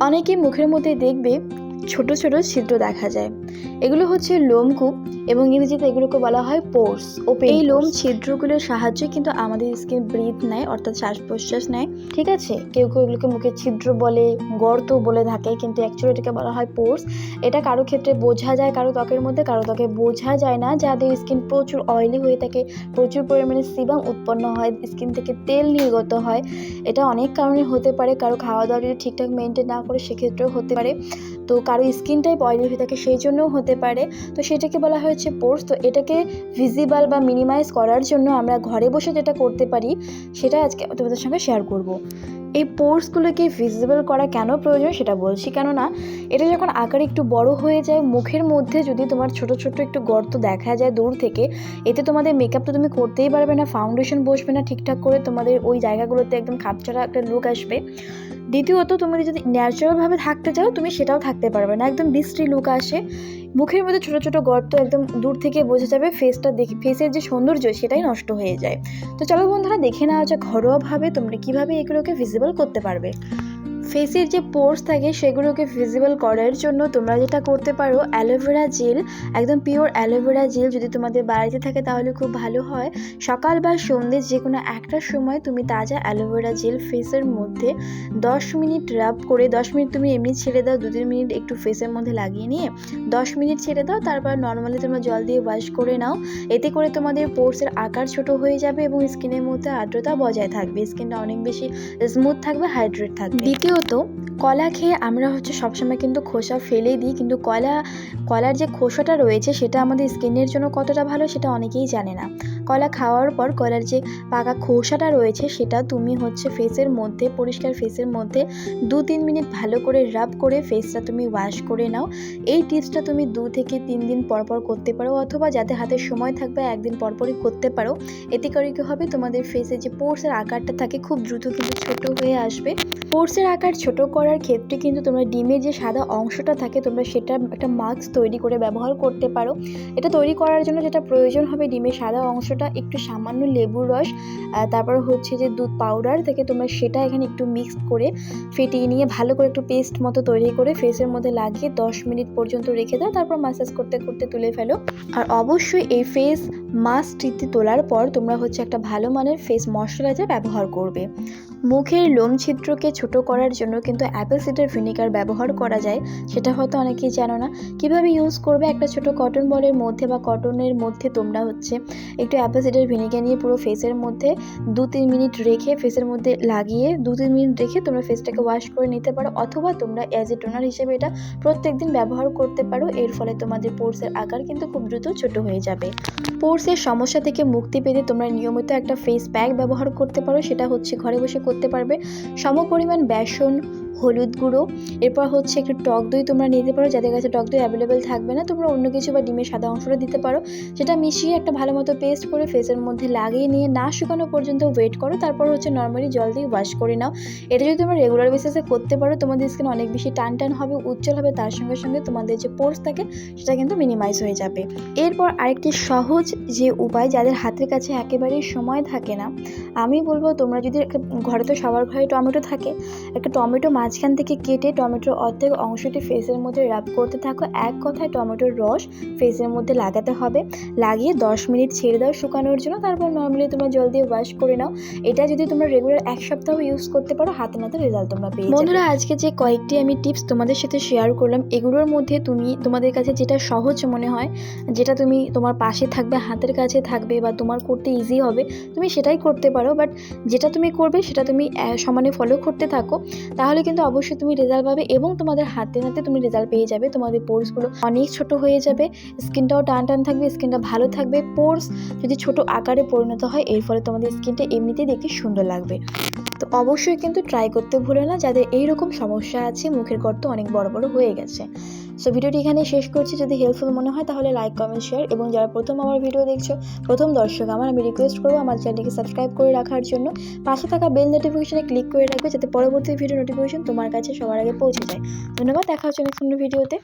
অনেকে মুখের মধ্যে দেখবে ছোট ছোট ছিদ্র দেখা যায়। এগুলো হচ্ছে লোমকূপ এবং ইংরেজিতে এগুলোকে বলা হয় পোর্স। ও এই লোম ছিদ্রগুলোর সাহায্যে কিন্তু আমাদের স্কিন ব্রিথ নেয় অর্থাৎ শ্বাস প্রশ্বাস নেয়। ঠিক আছে? কেউ কেউ এগুলোকে মুখে ছিদ্র বলে গর্ত বলে থাকে কিন্তু অ্যাকচুয়ালি এটাকে বলা হয় পোর্স। এটা কারও ক্ষেত্রে বোঝা যায় কারও ত্বকের মধ্যে কারও ত্বকে বোঝা যায় না। যাদের স্কিন প্রচুর অয়েলি হয়ে থাকে প্রচুর পরিমাণে সিবাম উৎপন্ন হয় স্কিন থেকে তেল নির্গত হয়। এটা অনেক কারণে হতে পারে কারও খাওয়া দাওয়া যদি ঠিকঠাক মেনটেন না করে সেক্ষেত্রেও হতে পারে। তো কারও স্কিন টাইপ অয়েলি হয়ে থাকে সেই জন্যও হতে পারে। তো সেটাকে বলা হয়েছে পোর্স তো এটাকে ভিজিবল বা মিনিমাইজ করার জন্য আমরা ঘরে বসে যেটা করতে পারি, সেটা আজকে তোমাদের সঙ্গে শেয়ার করব। এই পোর্সগুলোকে ভিজিবল করা কেন প্রয়োজন সেটা বলছি। কেননা এটা যখন আকার একটু বড় হয়ে যায়, মুখের মধ্যে যদি তোমার ছোট ছোট একটু গর্ত দেখা যায় দূর থেকে, এতে তোমাদের মেকআপ তো তুমি করতেই পারবে না ফাউন্ডেশন বসবে না ঠিকঠাক করে, তোমাদের ওই জায়গাগুলোতে একদম খাপছাড়া একটা লুক আসবে। দ্বিতীয়ত, তুমি যদি ন্যাচারালভাবে থাকতে চাও, তুমি সেটাও থাকতে পারবে না। একদম বিশ্রী লুক আসে। মুখের মধ্যে ছোটো ছোটো গর্ত একদম দূর থেকে বোঝা যাবে ফেসটা দেখে ফেসের যে সৌন্দর্য, সেটাই নষ্ট হয়ে যায়। তো চলো বন্ধুরা, দেখে নেওয়া যাক ঘরোয়াভাবে তোমরা কীভাবে এগুলোকে ভিজিবল করতে পারবে। ফেসের যে পোর্স থাকে, সেগুলোকে ভিজিবল করার জন্য তোমরা যেটা করতে পারো অ্যালোভেরা জেল একদম পিওর অ্যালোভেরা জেল যদি তোমাদের বাড়িতে থাকে তাহলে খুব ভালো হয়। সকাল বা সন্ধ্যে যে কোনো একটা সময় তুমি তাজা অ্যালোভেরা জেল ফেসের মধ্যে দশ মিনিট রাব করে, দশ মিনিট তুমি এমনি ছেড়ে দাও, দু তিন মিনিট একটু ফেসের মধ্যে লাগিয়ে নিয়ে দশ মিনিট ছেড়ে দাও, তারপর নর্মালি তোমরা জল দিয়ে ওয়াশ করে নাও। এতে করে তোমাদের পোর্সের আকার ছোট হয়ে যাবে এবং স্কিনের মধ্যে আর্দ্রতা বজায় থাকবে। স্কিনটা অনেক বেশি স্মুথ থাকবে হাইড্রেট থাকবে। দ্বিতীয়ত কলা খেয়ে আমরা হচ্ছে সবসময় কিন্তু খোসা ফেলে দিই, কিন্তু কলা, কলার যে খোসাটা রয়েছে সেটা আমাদের স্কিনের জন্য কতটা ভালো সেটা অনেকেই জানে না। কলা খাওয়ার পর কলার যে পাকা খোসাটা রয়েছে, সেটা তুমি হচ্ছে ফেসের মধ্যে, পরিষ্কার ফেসের মধ্যে দু তিন মিনিট ভালো করে রাব করে ফেসটা তুমি ওয়াশ করে নাও। এই টিপসটা তুমি দু থেকে তিন দিন পর পর করতে পারো অথবা যাতে হাতে সময় থাকবে একদিন পরপরই করতে পারো। এতে করে কী হবে? তোমাদের ফেসে যে পোর্সের আকারটা থাকে খুব দ্রুত কিন্তু ছোট হয়ে আসবে। পোর্সের আকার ছোট করার ক্ষেত্রে কিন্তু তোমরা ডিমের যে সাদা অংশটা থাকে, তোমরা সেটা একটা মাস্ক তৈরি করে ব্যবহার করতে পারো। এটা তৈরি করার জন্য যেটা প্রয়োজন হবে ডিমের সাদা অংশটা একটু সামান্য লেবুর রস তারপর হচ্ছে যে দুধ পাউডার থেকে তোমরা সেটা এখানে একটু মিক্স করে ফেটিয়ে নিয়ে ভালো করে একটু পেস্ট মতো তৈরি করে ফেসের মধ্যে লাগিয়ে দশ মিনিট পর্যন্ত রেখে দাও, তারপর মাসাজ করতে করতে তুলে ফেলো। আর অবশ্যই এই ফেস মাস্ক তোলার পর তোমরা হচ্ছে একটা ভালো মানের ফেস ময়শ্চারাইজার ব্যবহার করবে। মুখের লোম ছিদ্রকে ছোট করার জন্য কিন্তু অ্যাপেল সিডার ভিনেগার ব্যবহার করা যায়, সেটা হয়তো অনেকেই জানো না। কীভাবে ইউজ করবে একটা ছোট কটন বলের মধ্যে বা কটনের মধ্যে তোমরা হচ্ছে একটু অ্যাপেল সিডার ভিনেগার নিয়ে পুরো ফেসের মধ্যে দু তিন মিনিট রেখে ফেসের মধ্যে লাগিয়ে দু তিন মিনিট রেখে তোমরা ফেসটাকে ওয়াশ করে নিতে পারো, অথবা তোমরা অ্যাজ এ টোনার হিসেবে এটা প্রত্যেক দিন ব্যবহার করতে পারো। এর ফলে তোমাদের পোর্সের আকার কিন্তু খুব দ্রুত ছোট হয়ে যাবে। পোর্সের সমস্যা থেকে মুক্তি পেতে তোমরা নিয়মিত একটা ফেস প্যাক ব্যবহার করতে পারো, সেটা হচ্ছে ঘরে বসে করতে পারবে। সমপরিমাণ বেসন হলুদ গুঁড়ো। এরপর হচ্ছে একটু টক দই তোমরা নিতে পারো। যাদের কাছে টক দই অ্যাভেলেবেল থাকবে না, তোমরা অন্য কিছু বা ডিমের সাদা অংশটা দিতে পারো। সেটা মিশিয়ে একটা ভালো মতো পেস্ট করে ফেসের মধ্যে লাগিয়ে নিয়ে, না শুকানো পর্যন্ত ওয়েট করো। তারপর হচ্ছে নর্মালি জল দিয়ে ওয়াশ করে নাও। এটা যদি তোমরা রেগুলার বেসিসে করতে পারো, তোমাদের স্কিন অনেক বেশি টান টান হবে, উজ্জ্বল হবে। তার সঙ্গে সঙ্গে তোমাদের যে পোর্স থাকে, সেটা কিন্তু মিনিমাইজ হয়ে যাবে। এরপর আরেকটি সহজ যে উপায়, যাদের হাতের কাছে একেবারেই সময় থাকে না, আমি বলব তোমরা যদি ঘরে তো সবার ঘরে টমেটো থাকে, একটা টমেটো মাঝখান থেকে কেটে টমেটোর অর্ধেক অংশটি ফেসের মধ্যে রাব করতে থাকো। এক কথায় টমেটোর রস ফেসের মধ্যে লাগাতে হবে। লাগিয়ে দশ মিনিট ছেড়ে দাও শুকানোর জন্য। তারপর নর্মালি তোমরা জল দিয়ে ওয়াশ করে নাও। এটা যদি তোমরা রেগুলার এক সপ্তাহ ইউজ করতে পারো, হাতে নাতে রেজাল্ট তোমরা পেয়ে বন্ধুরা, আজকে যে কয়েকটি আমি টিপস তোমাদের সাথে শেয়ার করলাম, এগুলোর মধ্যে তুমি, তোমাদের কাছে যেটা সহজ মনে হয়, যেটা তুমি তোমার পাশে থাকবে, হাতের কাছে থাকবে বা তোমার করতে ইজি হবে, তুমি সেটাই করতে পারো। বাট যেটা তুমি করবে, সেটা তুমি সমানে ফলো করতে থাকো। তাহলে কিন্তু অবশ্যই তুমি রেজাল্ট পাবে এবং তোমাদের হাতে হাতে তুমি রেজাল্ট পেয়ে যাবে। তোমাদের পোর্সগুলো অনেক ছোট হয়ে যাবে। স্কিনটাও টান টান থাকবে স্কিনটা ভালো থাকবে। পোর্স যদি ছোট আকারে পরিণত হয়, এর ফলে তোমাদের স্কিনটা এমনিতেই দেখতে সুন্দর লাগবে। তো অবশ্যই কিন্তু ট্রাই করতে ভুলো না, যাদের এইরকম সমস্যা আছে, মুখের গর্ত অনেক বড় বড় হয়ে গেছে। সো ভিডিওটি এখানে শেষ করছি। যদি হেল্পফুল মনে হয়, তাহলে লাইক কমেন্ট শেয়ার এবং যারা প্রথম আমার ভিডিও দেখছ, প্রথম দর্শক আমার, আমি রিকোয়েস্ট করব আমার চ্যানেলটিকে সাবস্ক্রাইব করে রাখার জন্য। পাশে থাকা বেল নোটিফিকেশনে ক্লিক করে রাখবে, যাতে পরবর্তী ভিডিও নোটিফিকেশন তোমার কাছে সবার আগে পৌঁছে যায়। ধন্যবাদ, দেখা হচ্ছে নেক্সট ভিডিওতে